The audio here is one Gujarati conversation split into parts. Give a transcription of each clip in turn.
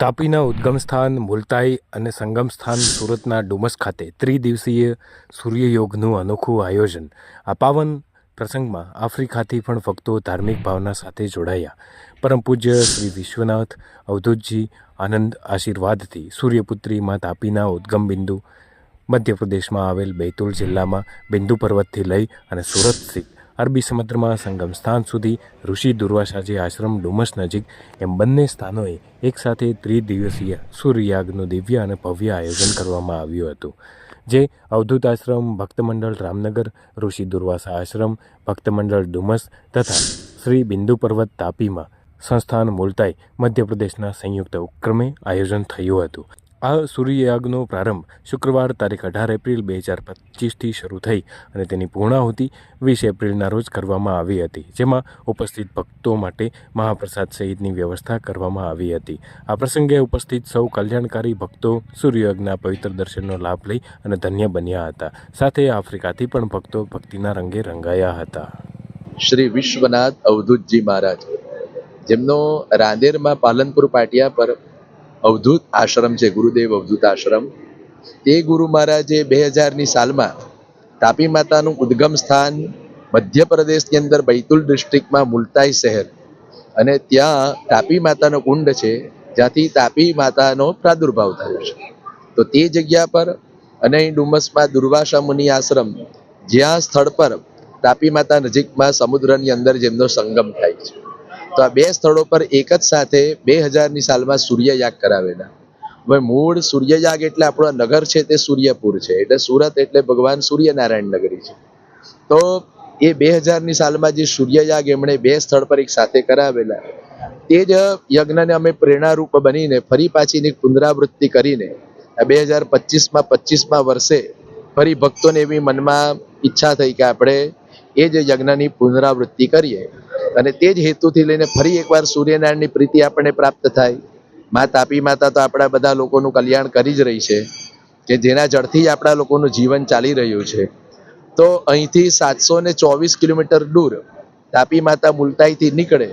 તાપીના ઉદ્ગમ સ્થાન, મુલતાઈ અને સંગમ સ્થાન સુરતના ડુમસ ખાતે ત્રિદિવસીય સૂર્યયોગનું અનોખું આયોજન. આ પાવન પ્રસંગમાં આફ્રિકાથી પણ ભક્તો ધાર્મિક ભાવના સાથે જોડાયા. પરમ પૂજ્ય શ્રી વિશ્વનાથ અવધૂતજી આનંદ આશીર્વાદથી સૂર્યપુત્રી માં તાપીના ઉદ્ગમ બિંદુ, મધ્યપ્રદેશમાં આવેલ બેતુલ જિલ્લામાં બિંદુ પર્વતથી લઈ અને સુરત સ્થિત અરબી સમુદ્રમાં સંગમ સ્થાન સુધી ઋષિ દુર્વાસાજી આશ્રમ ડુમસ નજીક એમ બંને સ્થાનોએ એકસાથે ત્રિદિવસીય સૂર્યયાગનું દિવ્ય અને ભવ્ય આયોજન કરવામાં આવ્યું હતું. જે અવધૂત આશ્રમ, ભક્તમંડળ રામનગર, ઋષિ દુર્વાસા આશ્રમ, ભક્તમંડળ ડુમસ તથા શ્રી બિંદુ પર્વત તાપીમાં સંસ્થાન મુલતાઈ મધ્યપ્રદેશના સંયુક્ત ઉપક્રમે આયોજન થયું હતું. આ સૂર્યયાગનો પ્રારંભ શુક્રવાર તારીખ અઢાર એપ્રિલ બે હજાર પચીસથી શરૂ થઈ અને તેની પૂર્ણાહુતિ વીસ એપ્રિલના રોજ કરવામાં આવી હતી, જેમાં ઉપસ્થિત ભક્તો માટે મહાપ્રસાદ સહિતની વ્યવસ્થા કરવામાં આવી હતી. આ પ્રસંગે ઉપસ્થિત સૌ કલ્યાણકારી ભક્તો સૂર્યયાગના પવિત્ર દર્શનનો લાભ લઈ અને ધન્ય બન્યા હતા. સાથે આફ્રિકાથી પણ ભક્તો ભક્તિના રંગે રંગાયા હતા. શ્રી વિશ્વનાથ અવધૂતજી મહારાજ, જેમનો રાંદેરમાં પાલનપુર પાટિયા પર અવધૂત આશ્રમ છે, ગુરુદેવ અવધૂત આશ્રમ. તે ગુરુ મહારાજે બે હજારની સાલમાં તાપી માતાનું ઉદ્ગમ સ્થાન મધ્યપ્રદેશની અંદર બૈતુલ ડિસ્ટ્રિક્ટમાં મુલતાઈ શહેર અને ત્યાં તાપી માતાનો કુંડ છે, જ્યાંથી તાપી માતાનો પ્રાદુર્ભાવ થયો છે. તો તે જગ્યા પર અને ડુમસમાં દુર્વાસા મુનિ આશ્રમ, જ્યાં સ્થળ પર તાપી માતા નજીકમાં સમુદ્રની અંદર જેમનો સંગમ થાય છે. તો આ બે સ્થળો પર એક જ સાથે બે હજારની સાલમાં સૂર્યયાગ કરાવેલા. હવે મૂળ સૂર્યયાગ એટલે આપણો નગર છે તે સૂર્યપુર છે. એટલે સુરત એટલે ભગવાન સૂર્યનારાયણ નગરી છે. તો એ બે હજારની સાલમાં જે સૂર્યયાગ એમણે બે સ્થળ પર એક સાથે કરાવેલા. તે જ યજ્ઞને અમે પ્રેરણારૂપ બનીને ફરી પાછીની પુનરાવૃત્તિ કરીને બે હજાર પચીસમાં પચીસમાં વર્ષે ફરી ભક્તોને એવી મનમાં ઈચ્છા થઈ કે આપણે એ જ યજ્ઞની પુનરાવૃત્તિ કરીએ. અને તે જ હેતુથી લઈને ફરી એકવાર સૂર્યનારાયણની પ્રીતિ આપણને પ્રાપ્ત થાય. મા તાપી માતા તો આપણા બધા લોકોનું કલ્યાણ કરી જ રહી છે, કે જેના જળથી જ આપણા લોકોનું જીવન ચાલી રહ્યું છે. તો અહીંથી સાતસો ને ચોવીસ કિલોમીટર દૂર તાપી માતા મુલતાઈથી નીકળે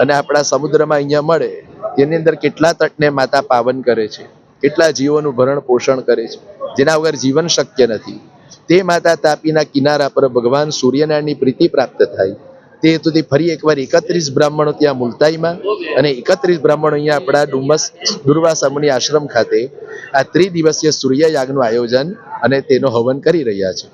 અને આપણા સમુદ્રમાં અહીંયા મળે. તેની અંદર કેટલા તટને માતા પાવન કરે છે, કેટલા જીવોનું ભરણ પોષણ કરે છે, જેના વગર જીવન શક્ય નથી. તે માતા તાપીના કિનારા પર ભગવાન સૂર્યનારાયણની પ્રીતિ પ્રાપ્ત થાય. તે હેતુથી ફરી એકવાર એકત્રીસ બ્રાહ્મણો ત્યાં મુલતાઈમાં અને એકત્રીસ બ્રાહ્મણો અહીંયા આપણા ડુમસ દુર્વાસા મુનિ આશ્રમ ખાતે આ ત્રિદિવસીય સૂર્યયાગનું આયોજન અને તેનો હવન કરી રહ્યા છે.